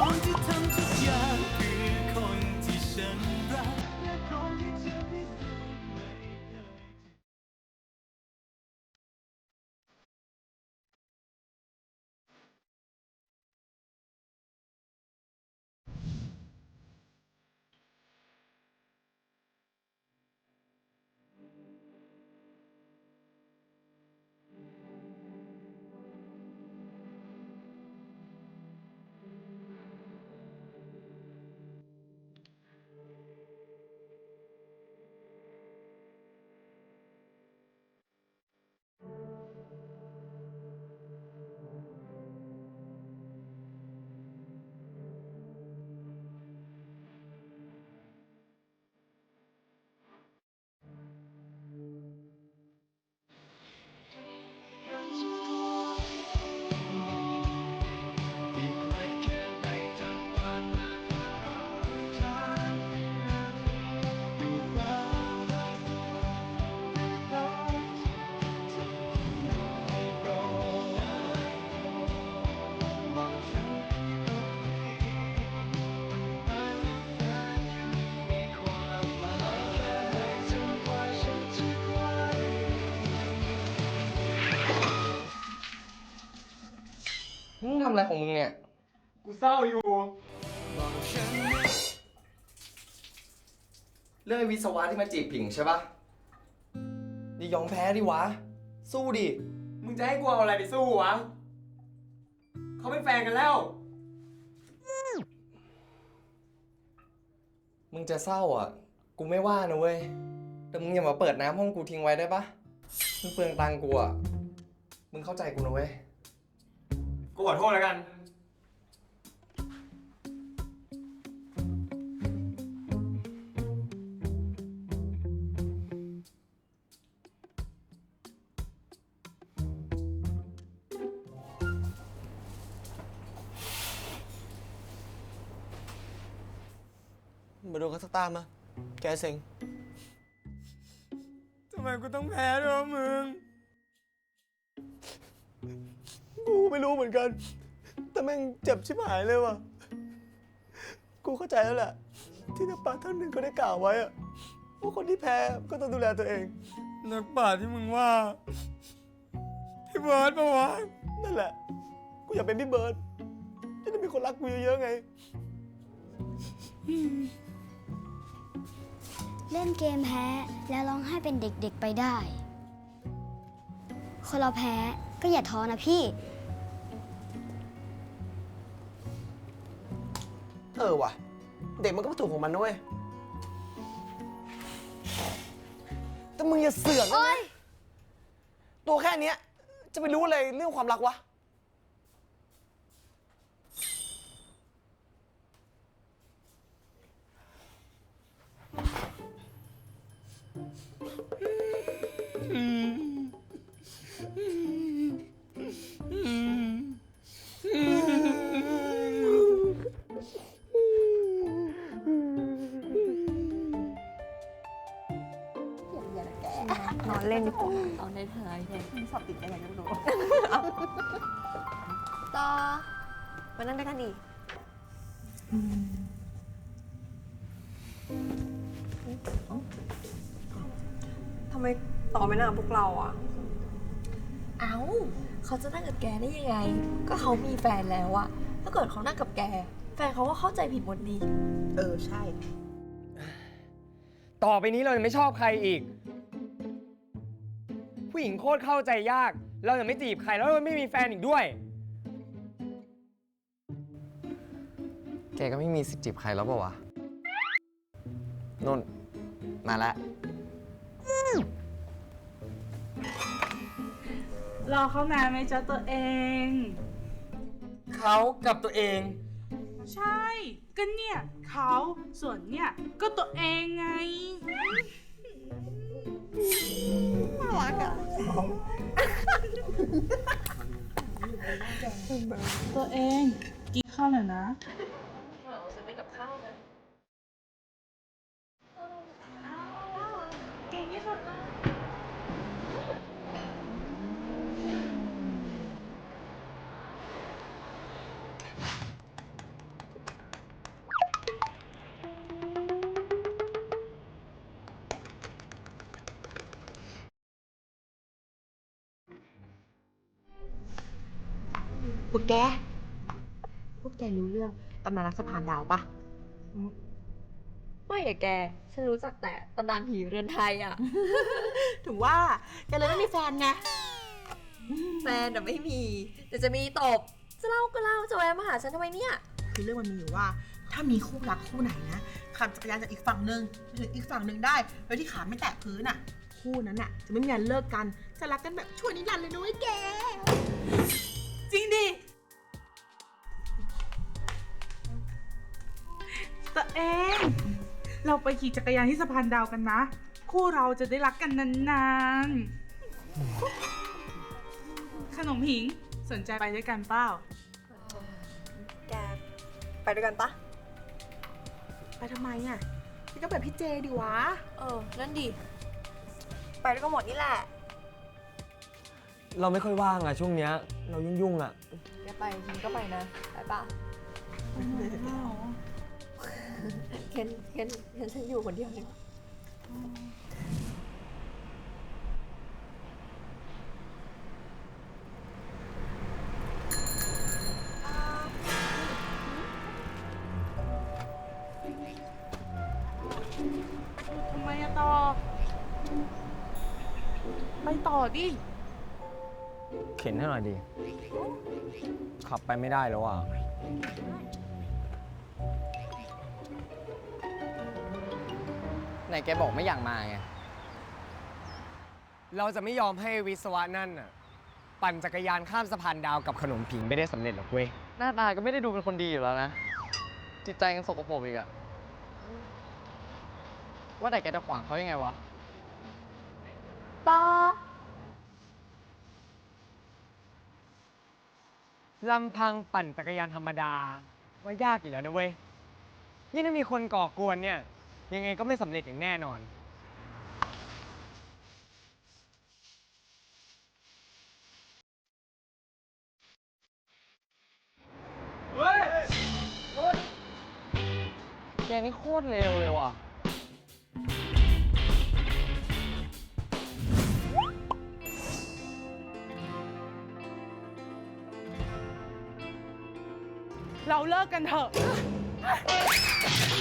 คนที่ มึงทำอะไรของมึงเนี่ย กูเศร้าอยู่ เรื่องไอ้วิศวะที่มาจีบผิงใช่ปะนี่ยอมแพ้ดิวะ สู้ดิ มึงจะให้กูเอาอะไรไปสู้วะ เขาเป็นแฟนกันแล้ว มึงจะเศร้าอะ กูไม่ว่านะเว้ย แต่มึงอย่ามาเปิดน้ำห้องกูทิ้งไว้ได้ปะมึงเปลืองตังค์กูอะ มึงเข้าใจกูนะเว้ย กูขอโทษแล้วกัน มาดูกันสักตามมา แกเซ็ง ทำไมกูต้องแพ้ด้วยวะมึง กูไม่รู้เหมือนกัน แต่แม่งเจ็บชิบหายเลยว่ะ กูเข้าใจแล้วแหละ ที่นักปราชญ์ท่านหนึ่งก็ได้กล่าวไว้อะว่าคนที่แพ้ก็ต้องดูแลตัวเอง นักป่าชญ์ที่มึงว่า พี่เบิร์ดปะวะนั่นแหละ กูอยากเป็นพี่เบิร์ดจะได้มีคนรักกูเยอะๆไง เล่นเกมแพ้แล้วร้องไห้เป็นเด็กๆไปได้ คนเราแพ้ ก็อย่าท้อนะพี่ เออว่ะ เด็กมันก็ถูกของมันนะเว้ยแต่มึงอย่าเสือกนะนะตัวแค่เนี้ย จะไปรู้อะไรเรื่องความรักวะ นอนเล่นดีกว่าตอนได้ายเนี่ยสอบติดอะไรกันรู้ต่อมานั่งด้วยกันดิทำไมต่อไม่น่าพวกเราอะ เอ้า เขาจะนั่งกับแกได้ยังไง ก็เขามีแฟนแล้วอะถ้าเกิดเขานั่งกับแก แฟนเขาก็เข้าใจผิดหมดดี เออใช่ ต่อไปนี้เราจะไม่ชอบใครอีก ผู้หญิงโคตรเข้าใจยาก เราจะไม่จีบใครแล้วเราไม่มีแฟนอีกด้วย แกก็ไม่มีสิทธิ์จีบใครแล้วเปล่าวะนุ่น มาแล้วรอเขานานไหมจ๊ะตัวเอง เขากับตัวเอง ใช่ก็เนี่ยเขาส่วนเนี่ยก็ตัวเองไง ตัวเองกินข้าวหน่อยนะจะ พวกแก พวกแกรู้เรื่องตำนานรักสะพานดาวปะไม่อะแก ฉันรู้จักแต่ตำนานผีเรือนไทยอะ ถึงว่าแกเลยไม่มีแฟนไง แฟนอะไม่มี แต่จะมีตบ จะเล่าก็เล่าจะแวะมาหาฉันทำไมเนี่ย คือเรื่องมันมีอยู่ว่า ถ้ามีคู่รักคู่ไหนนะขับจักรยานจากอีกฝั่งหนึ่งไปถึงอีกฝั่งหนึ่งได้โดยที่ขาไม่แตะพื้นอะคู่นั้นอะจะไม่มีวันเลิกกัน จะรักกันแบบชั่วนิรันดร์เลยนะเว้ยแก จริงดิตัวเอง เราไปขี่จักรยานที่สะพานดาวกันนะ คู่เราจะได้รักกันนานๆ ขนมผิงสนใจไปด้วยกันเปล่า แกไปด้วยกันปะไปทำไมอะพี่ก็แบบพี่เจดีวะ เออนั่นดิ ไปด้วยกันหมดนี่แหละ เราไม่ค่อยว่างอะช่วงเนี้ย เรายุ่งๆอะแกไปฉันก็ไปนะไปป่ะเคนเคนเคนฉันอยู่คนเดียวดีกว่าทำไมอะต่อ ไปต่อดิ เข็นให้หน่อยดิขับไปไม่ได้แล้วอะไหนแกบอกไม่อยากมาไง เราจะไม่ยอมให้วิศวะนั่นน่ะ ปั่นจักรยานข้ามสะพานดาวกับขนมผิงไม่ได้สำเร็จหรอกเว้ย หน้าตาก็ไม่ได้ดูเป็นคนดีอยู่แล้วนะ จิตใจยังสกปรกอีกอะว่าแต่แกจะขวางเขายังไงวะต่อ ลำพังปั่นจักรยานธรรมดา ว่ายากอยู่แล้วนะเว้ย ยิ่งถ้ามีคนก่อกวนเนี่ย ยังไงก็ไม่สำเร็จอย่างแน่นอน เฮ้ยแกนี่โคตรเร็วเลยว่ะ เราเลิกกันเถอะ